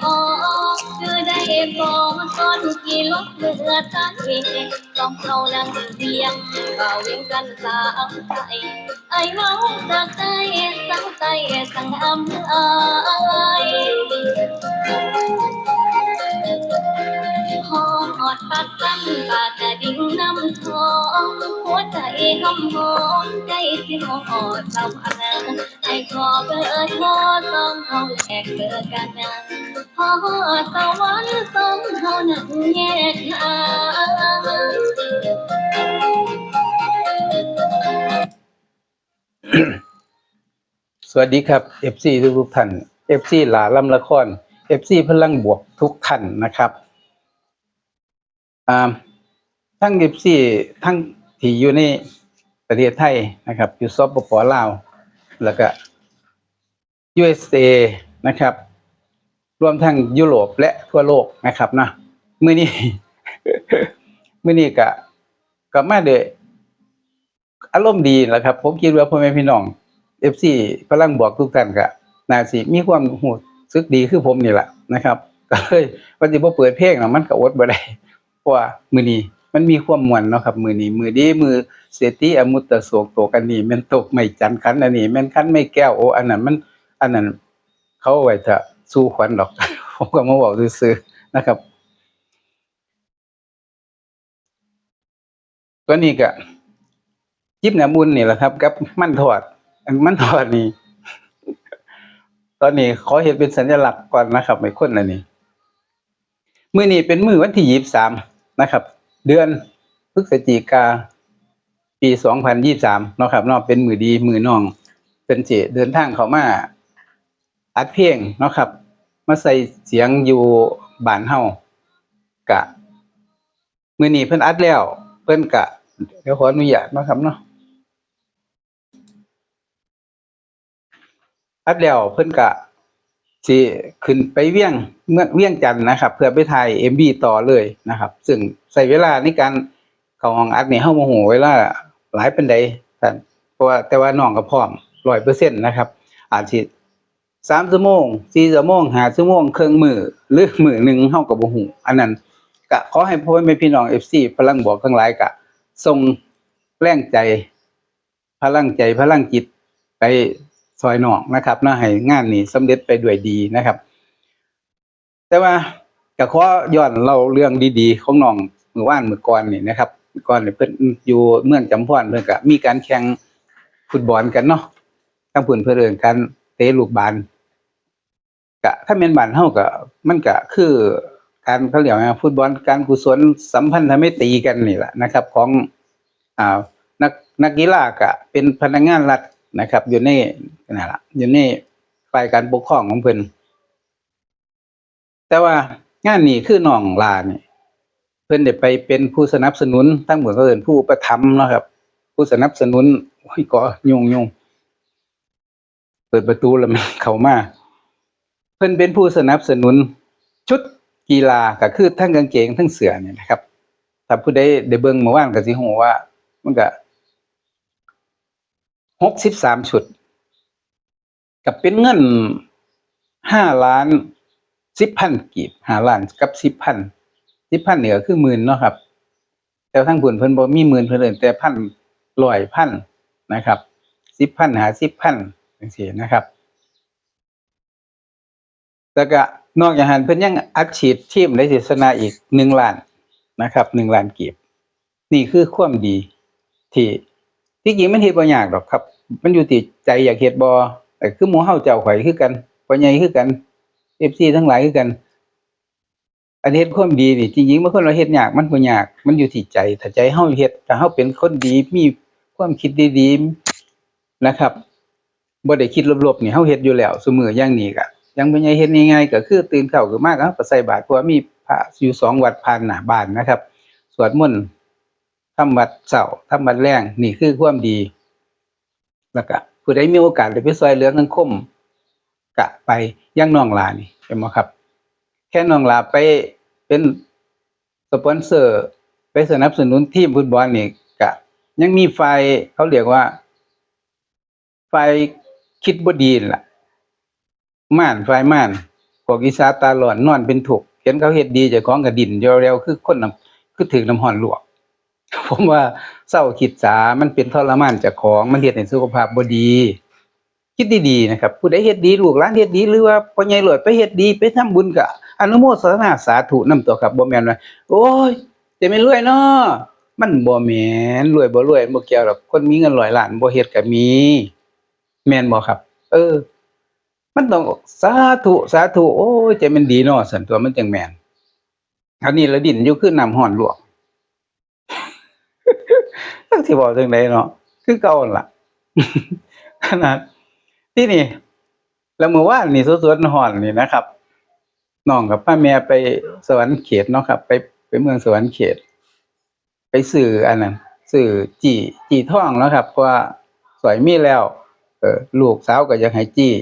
พอคือได้บอกตอนกี่ลบเลือตันเองต้องเขานั่งเรียงก็เวียงกันสามใจไอ้เมาจากใจสังใจสังอำอายหอดปากซ้ำป หัวใจหอมหอมใจสิหอดเศร้าอันนั้นให้ขอเปิดหอต้องเฮาแลกเกิดกันนั้นพอสวรรค์สองเฮานั้นแยกทางสวัสดีครับ FC ทุกทุกท่าน FC หลาลำละคร FC พลังบวกทุกท่านนะครับอ่าทั้ง FC ทั้ง ที่อยู่ในประเทศไทยนะครับ อยู่สปปลาว แล้วก็ USA นะครับ รวมทั้งยุโรปและทั่วโลกนะครับนะมื้อนี้มื้อนี้ก็ก็มาด้วยอารมณ์ดีแหล้วครับ ผมคิดว่าพ่อแม่พี่น้อง FC พลังบวกทุกท่านก็น่าสิมีความหูซึกดีคือผมนี่แหละนะครับก็เลยว่าสิบ่เปิดเพลงนะมันก็อดบ่ได้เพราะว่ามือนี้ มันมีความมวนเนาะครับ มือนี้มือดีมือเศรษฐีอมุตตะโศกโตกันนี้แม่นตกไม่จันทร์ขันอันนี้แม่นขันไม่แก้วโอ้อันนั้นมันอันนั้นเขาไว้จะสู้ขวัญดอก ผมก็มาเว้าซื่อๆนะครับตัวนี้ก็จิบน้ำมุนนี่แหละครับกับมันทอดอันมันทอดนี่ตอนนี้ขอเห็นเป็นสัญลักษณ์ก่อนนะครับไม่คนอันนี้ มือนี้เป็นมือวันที่ยี่สามนะครับ เดือนพฤศจิกา ปีสองพันยี่สามเนาะครับเนาะเป็นมือดีมือน้องเป็นเจเดินทางเขามาอัดเพลงเนาะครับ มาใส่เสียงอยู่บ้านเฮากะ มือนี้เพิ่นอัดแล้ว เพิ่นกะ เดี๋ยวขออนุญาตเนาะครับเนาะอัดแล้วเพิ่นก็ สิขึ้นไปเวียงเมื่อเวียงจันทน์นะครับ เพื่อไปถ่าย MV ต่อเลยนะครับ ซึ่งใช้เวลาในการเข้าห้องอัดนี่เฮาบ่ฮู้เวลาหลายเปานใดแต่เพราะว่าแต่ว่าน้องก็พร้อม100%นต์นะครับ อาจสิ3ชั่วโมง4ชั่วโมง5ชั่วโมงเครึ่องมือหรือมือหนึ่งเฮาก็บ่ฮู้อันนั้นก็ขอให้พ่อแม่พี่น้อง FC พลังบวกทั้งหลายก็ส่งแรงใจ พลังใจพลังจิตไป ซอยนองนะครับนาะให้งานนี้สำเร็จไปด้วยดีนะครับ แต่ว่าก็ขอย้อนเล่าเรื่องดีๆ ของน้องมื่อวานเมื่อก่อนนี่นะครับก่อนนี่เพิ่นอยู่เมืองจำพรเพิ่นก็มีการแข่งฟุตบอลกันเนาะทั้งเพิ่นเพิ่นเอินการเตะลูกบาลก็ถ้าแม่นบ้านเฮาก็มันก็คือการเขาเรียกว่าฟุตบอลการกุศลสัมพันธ์ทำไมตรีกันนี่แหละนะครับ ของอ่านักนักกีฬาก็เป็นพนักงานรัฐ นะครับอยู่ในนั่นละอยู่ในฝ่ายการปกครองของเพิ่นแต่ว่างานนี้คือน้องลาเนี่ยเพิ่นได้ไปเป็นผู้สนับสนุนทั้งหมดก็เอินผู้ประทับเนาะครับ ผู้สนับสนุนโอ้ยก็ยุ่งยุ่งเปิดประตูแล้วมันเข้ามาเพิ่นเป็นผู้สนับสนุน ชุดกีฬาก็คือทั้งกางเกงทั้งเสื้อเนี่ยนะครับถ้าผู้ใดได้เบิ่งเมื่อวานก็สิฮู้ว่า มันก็ หกสิบสามชุด กับเป็นเงินห้าล้านสิบพันกีบห้าล้านกับสิบพันสิบพันเหนือคือหมื่นเนาะครับ แต่ทั้งผุนเพิ่นบ่มีหมื่นเพิ่นเอิ้นแต่พันร้อยพันนะครับสิบพันหาสิบพันจังซี่นะครับแล้วก็นอกจากนั้นเพิ่นยังอัดฉีดทีมได้ศิษนาอีกหนึ่งล้านนะครับหนึ่งล้านกีบ นี่คือความดีที่ที่จริงมันเฮ็ดบ่ยากดอกครับ มันอยู่ที่ใจอยากเฮ็ดบ่แต่คือหมู่เฮาเจ้าข่อยคือกันพ่อใหญ่คือกัน FC ทั้งหลายคือกัน อันเฮ็ดความดีนี่จริงๆบางคนเราเฮ็ดยากมันบ่ยาก มันอยู่ที่ใจถ้าใจเฮาเฮ็ดถ้าเฮาเป็นคนดีมีความคิดดีๆนะครับบ่ได้คิดลบๆนี่เฮาเฮ็ดอยู่แล้วซุมื้ออย่างนี้ก็ยังบ่ใหญ่เฮ็ดง่ายๆก็คือตื่นเช้าขึ้นมาก็เฮาก็ใส่บาตรเพราะมีพระอยู่สองวัดผ่านหน้าบ้านนะครับ สวดมนต์ทำวัดเช้าทำวัดแลงนี่คือความดี แล้วก็ผู้ใดมีโอกาสได้ไปซอยเหลือสังคมก็ไปย่างน้องลานี่เห็นบ่ครับ แค่น้องลาไปเป็นสปอนเซอร์ ไปสนับสนุนทีมฟุตบอลนี่ก็ยังมีฝ่ายเขาเรียกว่าฝ่ายคิดบดีล่ะ ม่านฝ่ายม่านกวกอีสาตาหลอนนอนเป็นถูกเห็นเขาเฮ็ดดีเจ้าของก็ดิ้นเร็วๆคือคนน้ำคือถึงน้ำห้อนหลวก ผมว่าเศร้าคิดสามันเป็นทรมานเจ้าของมันเฮ็ดให้สุขภาพบ่ดี คิดดีๆนะครับ ผู้ใดเฮ็ดดีลูกหลานเฮ็ดดีหรือว่าพ่อใหญ่หลวดไปเฮ็ดดีไปทำบุญก็อนุโมทนาสาธุนํตัวครับบ่แม่นว่าโอ้ยจะไม่รวยเนาะมันบ่แม่นรวยบ่รวยบ่เกี่ยวหรอกคนมีเงินร้อยล้านบ่เฮ็ดก็มี แม่นบ่ครับ เออ มันต้องสาธุสาธุโอ้ยใจมันดีเนาะสันตัวมันจังแม่นอันนี้ละดินอยู่คือน้ำห้อนลวก จักสิบอกจังไดเนาะคือเก่าหั่นล่ะขนาดที่นี่ แล้วเมื่อวานนี่สดๆร้อนนี่นะครับน้องกับป้าแม่ไปสวรรค์เขตเนาะครับ ไปไปเมืองสวรรค์เขต ไปสื่ออันนั้นสื่อจี้จี้ท่องแล้วครับเพราะว่าสวยมีแล้ว เออลูกสาวก็อยากให้จี้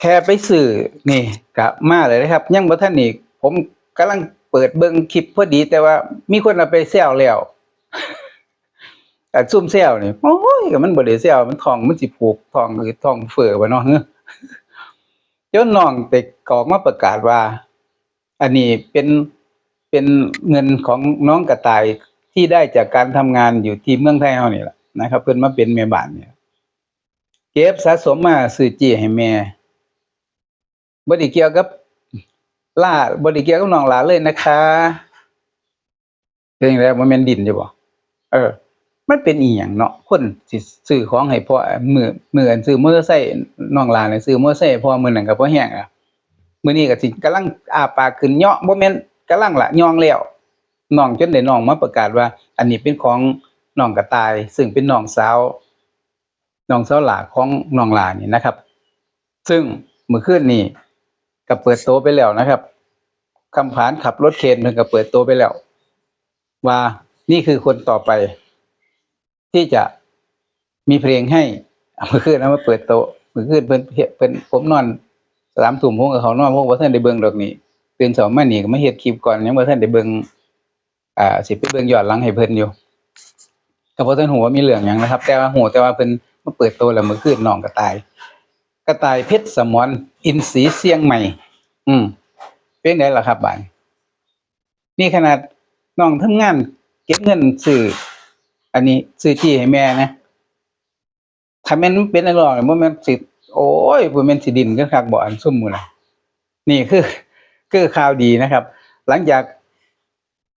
แค่ไปสื่อนี่กะมาเลยนะครับ ยังบ่ทันนี่ผมกำลังเปิดเบิ่งคลิปพอดี แต่ว่ามีคนเอาไปแซวแล้ว แต่ซุ่มแซวนี่โอ้ยก็มันบ่ได้แซวมันทองมันสิผูกทองหรือทองเฟ้อบ่เนาะเฮ้อจนน้องไปกออกมาประกาศว่า อันนี้เป็นเป็นเงินของน้องกระต่ายที่ได้จากการทำงานอยู่ที่เมืองไทยเฮานี่แหละนะครับ เพิ่นมาเป็นแม่บ้านเนี่ยเก็บสะสมมาซื้อจี้ให้แม่บ่ได้เกี่ยวกับล่าบ่ได้เกี่ยวกับน้องหลาเลยนะคะเป็นจังไดบ่แม่นดินอยู่บ่เออ มันเป็นอีหยังเนาะคนสิซื้อของให้พ่อมือมืออันซื้อมอเตอร์ไซค์น้องหลานซื้อมอเตอร์ไซค์พ่อมือนั้นก็บ่แฮงอะมื้อนี้ก็สิกำลังอ้าปากขึ้นเหาะบ่แม่นกำลังละย่องแล้วน้องจนได้น้องมาประกาศว่า อันนี้เป็นของน้องกระต่าย ซึ่งเป็นน้องสาวน้องสาวหลาของน้องหลานี่นะครับ ซึ่งเมื่อคืนนี้ก็เปิดโตไปแล้วนะครับคำผานขับรถเคนเพิ่นก็เปิดโตไปแล้ว ว่านี่คือคนต่อไป ที่จะมีเพลงให้เมื่อคืนเอามาเปิดโตะมื่อคืนเพิ่นเฮ็ดเพิ่นผมนอนสามทุ่มผมกับเขานอนผมบ่ทันได้เบิ่งดอกนี่ตื่นเช้ามานี่ก็มาเฮ็ดคลิปก่อนยังบ่ทันได้เบิ่งอ่าสิไปเบิ่งยอนหลังให้เพิ่นอยู่ก็บ่ทันฮู้ว่ามีเรื่องหยังนะครับ แต่ว่าฮู้แต่ว่าเพิ่นมาเปิดโตะแล้วมื่อคืนน้องกระต่าย กระต่ายเพชรสมรอินทรีเสียงใหม่ อืมเป็นไงล่ะครับบานี้นี่ขนาดน้องทำงาน เก็บเงินซื้อ อันนี้ซื้อที่ให้แม่นะถ้าแม่นเป็นอันหรอกบ่แม่นสิโอ้ยบ่แม่นสิดินก็คักบ่อันซุ่มมู่น่ะนี่คือคือข่าวดีนะครับ หลังจาก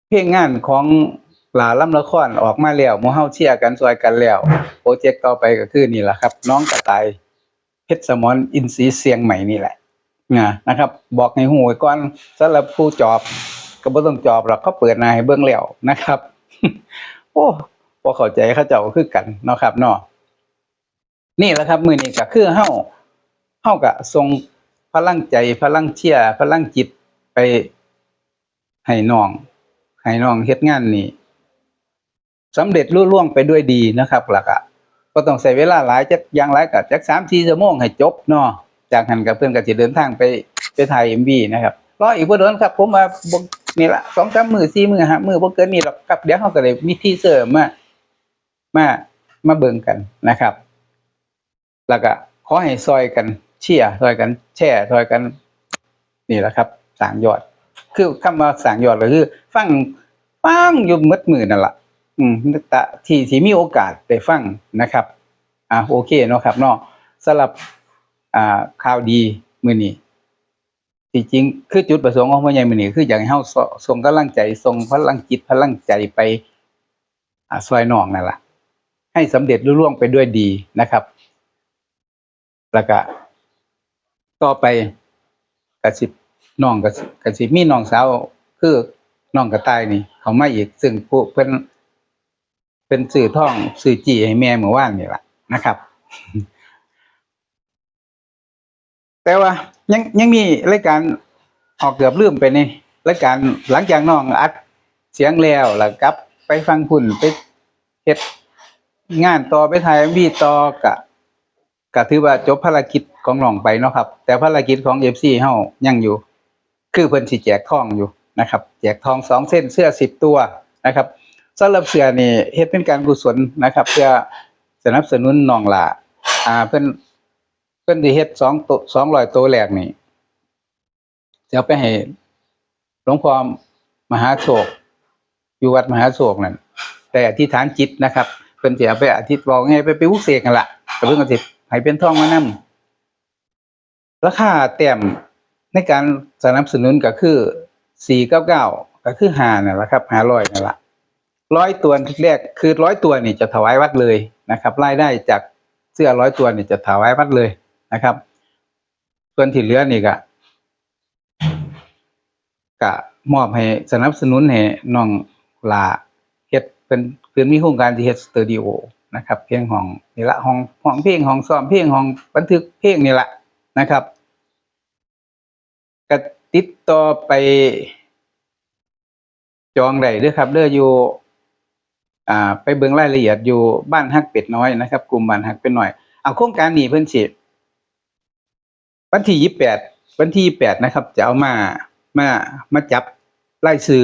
เพลงงานของหลาล่ำละครออกมาแล้วมู่เฮาเชียร์กันซอยกันแล้วโปรเจกต์ต่อไปก็คือนี่แหละครับ น้องกระต่ายเพชรสมรอินทรีเสียงใหม่นี่แหละนะนะครับ บอกให้หูไว้ก่อนสำหรับผู้จอบ ก็บ่ต้องจอบหรอกเขาเปิดนาให้เบิ่งแล้วนะครับ โอ้ บ่เข้าใจเขาเจ้าก็คือกันเนาะครับเนาะนี่แหละครับ มือนี้ก็คือเฮาเฮาก็ส่งพลังใจพลังเชียพลังจิตไปให้น้องให้น้องเฮ็ดงานนี้สำเร็จรุ่ล่วงไปด้วยดีนะครับแล้วก็ก็ต้องใช้เวลาหลายจักอย่างหลายก็จัก3-4ชั่วโมงให้จบเนาะจากนั้นก็เพิ่อนก็สิเดินทางไปไปถ่าย MV นะครับรออีกบ่โดนครับ ผมว่าบนี่ละ2-3มื้อ4มื้อ5มื้อบ่เกินนี้หรอกครับเดี๋ยวเฮาก็ได้มีที่เซอร์มา มามาเบิ่งกันนะครับ แล้วก็ขอให้ซอยกันเชียร์ซอยกันแชร์ซอยกัน นี่แหละครับสางยอด คือคำว่าสางยอดก็คือ ฟังฟังอยู่หมดมือนั่นแหละอืมตะที่ที่มีโอกาสได้ฟังนะครับ อ่าโอเคเนาะครับเนาะสำหรับอ่าข่าวดีมือนี้ที่จริงคือจุดประสงค์ของพ่อใหญ่มือนี้คืออยากให้เฮาส่งกำลังใจส่งพลังจิตพลังใจไปอ่าซอยน้องนั่นแหละ ให้สำเร็จรุ่ล่วงไปด้วยดีนะครับ แล้วก็ต่อไปก็สิน้องก็สิก็สิมีน้องสาวคือน้องกระต่ายนี่ เขามาอีกซึ่งผู้เพิ่นเป็นสื่อท่องสื่อจีให้แม่เมื่อวานนี่แหละนะครับ แต่ว่ายังยังมีรายการออกเกือบลืมไปในรายการหลังจากน้องอัดเสียงแล้วแล้วกลับ ไปฟังพุ่นไปเฮ็ด งานต่อไปถ่ายวีต่อกะก็ถือว่าจบภารกิจของน้องไปเนาะครับ แต่ภารกิจของ FC เฮายังอยู่ คือเพิ่นสิแจกทองอยู่นะครับ แจกทองสองเส้นเสื้อ10ตัวนะครับสำหรับเสือนี่เฮ็ดเป็นการกุศลนะครับ เพื่อสนับสนุนน้องหลาอ่าเพิ่นเพิ่นสิเฮ็ด2ตัว200ตัวแรกนี่จะไปให้หลวงพ่อมหาโศกอยู่วัดมหาโศกนั่นแต่อธิษฐานจิตนะครับ พิ่นสิเอาไปอธิษบอกไงไปไปวุกเสกกันละก็เพิ่นก็สิให้เป็นทองมานํราคาแต้มในการสนับสนุนก็คือ499ก็คือ5นั่นแหละครับ500นั่นละร้อยตัวแรกคือร้อยตัวนี่จะถวายวัดเลยนะครับรายได้จากเสื้อร้อยตัวนี่จะถวายวัดเลยนะครับ ส่วนที่เหลือนี่ก็ก็มอบให้สนับสนุนให้น้องลา เป็นเพิ่นมีโครงการที่เฮ็ดสตูดิโอนะครับเพียงห้องนี่ละห้องห้องเพลงห้องซ้อมเพลงห้องบันทึกเพลงนี่ละนะครับก็ติดต่อไป จองได้ด้อครับเด้ออยู่อ่าไปเบิ่งรายละเอียดอยู่บ้านฮักเป็ดน้อยนะครับ กลุ่มบ้านฮักเป็ดน้อยเอาโครงการนี้เพิ่นสิวันที่ยี่แปดวันที่ยี่แปดนะครับ จะเอามามามาจับไล่ซื้อ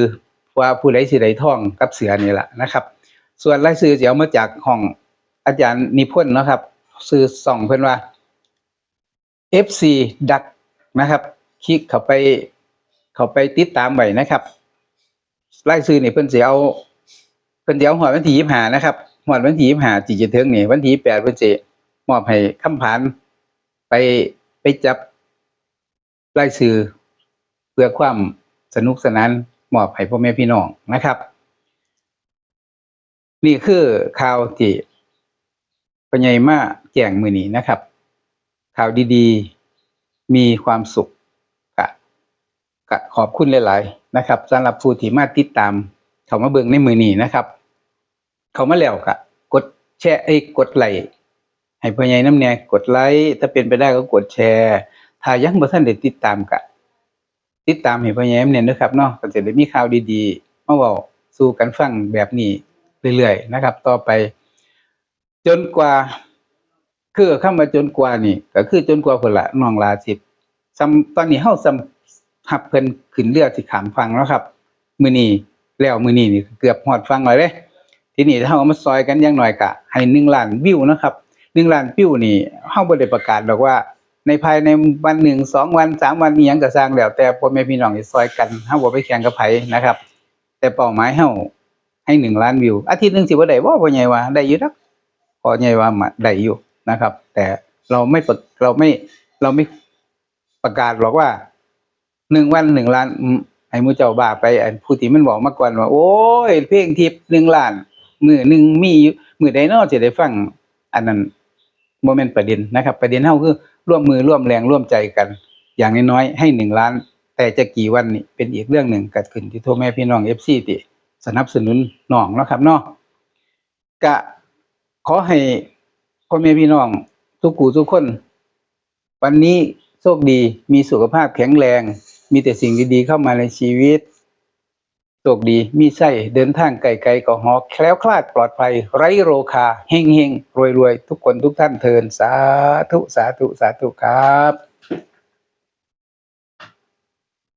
ว่าผู้ใดสิได้ท่องกับเสือนี่แหละนะครับ ส่วนไล่ซื้อจะเอามาจากห้องอาจารย์นิพนธ์นะครับ ซื้อส่องเพิ่อนว่า FC ดักนะครับ คลิกเข้าไปเข้าไปติดตามไว้นะครับไล่ซื้อนี่เพิ่อนเสิเอาเพิ่อนเสิเอาหอดวันที่25นะครับหอดวันที่25ที่จะถึงนี่วันที่28เพิ่อนสิมอบให้คำผานไปไปจับไล่ซื้อเพื่อความสนุกสนาน มอบให้พ่อแม่พี่น้องนะครับ นี่คือข่าวที่ปัญญามาแจ้งมือนี้นะครับ ข่าวดีๆมีความสุขกะกะขอบคุณหลาย ๆ นะครับสำหรับผู้ที่มาติดตาม เขามาเบิ่งในมือนี้นะครับ เขามาแล้วกะกดแชร์ไอ้กดไลค์ให้พ่อใหญ่น้ำแน่กดไลค์ถ้าเป็นไปได้ก็กดแชร์ถ้ายังบ่ทันได้ติดตามกะ ติดตามให้พ่อใหญ่น้ำแน่เด้อครับเนาะก็จะได้มีข่าวดีๆมาเว้าสู่กันฟังแบบนี้เรื่อยๆนะครับ ต่อไป จนกว่า คือคำว่าจนกว่านี่ก็คือจนกว่าพุ่นละน้องลาสิซ้ำตอนนี้เฮาซ้ำหับเพิ่นขึ้นเรือสิขามฟังแล้วครับ มื้อนี้แล้วมื้อนี้นี่เกือบฮอดฟังแล้วเด้ทีนี้ถ้าเอามาซอยกันย่างน้อยก็ให้1ล้านวิวนะครับ1ล้านวิวนี่เฮาบ่ได้ประกาศดอกว่า ในภายในวันหนึ่งสองวันสามวันอีหยังก็สร้างแล้ว แต่พ่อแม่พี่น้องสิซอยกันเฮาบ่ไปแข่งกับไผนะครับ แต่เป้าหมายเฮาให้1ล้านวิว อาทิตย์หนึ่งสิบ่าได้บ่พ่อใหญ่ว่าได้อยู่ดอกพ่อใหญ่ว่ามาได้อยู่นะครับ แต่เราไม่ประเราไม่เราไม่ประกาศหรอกว่าหนึ่งวันหนึ่งล้านไอ้มูเจ้าบ้าไปอันผู้ที่มันบอกมาก่อนว่า โอ้ย เพลงทิพย์หนึ่งล้าน มือหนึ่งมีอยู่มือใดเนาะสิได้ฟัง อันนั้นบ่แม่นประเด็นนะครับ ประเด็นเฮาคือ ร่วมมือร่วมแรงร่วมใจกัน อย่างน้อยๆให้หนึ่งล้าน แต่จะกี่วันนี่เป็นอีกเรื่องหนึ่งเกิดขึ้นที่โทรแม่พี่น้อง FC ที่สนับสนุนน้องเนาะครับเนาะก็ขอให้พ่อแม่พี่น้องทุกกูทุกคน วันนี้โชคดีมีสุขภาพแข็งแรง มีแต่สิ่งดีๆเข้ามาในชีวิต โชคดีมีไส้เดินทางไกลๆก็หอแคล้วคลาดปลอดภัย ไร้โรคาเฮงเฮงรวยรวยทุกคนทุกท่านเทินสาธุสาธุสาธุครับ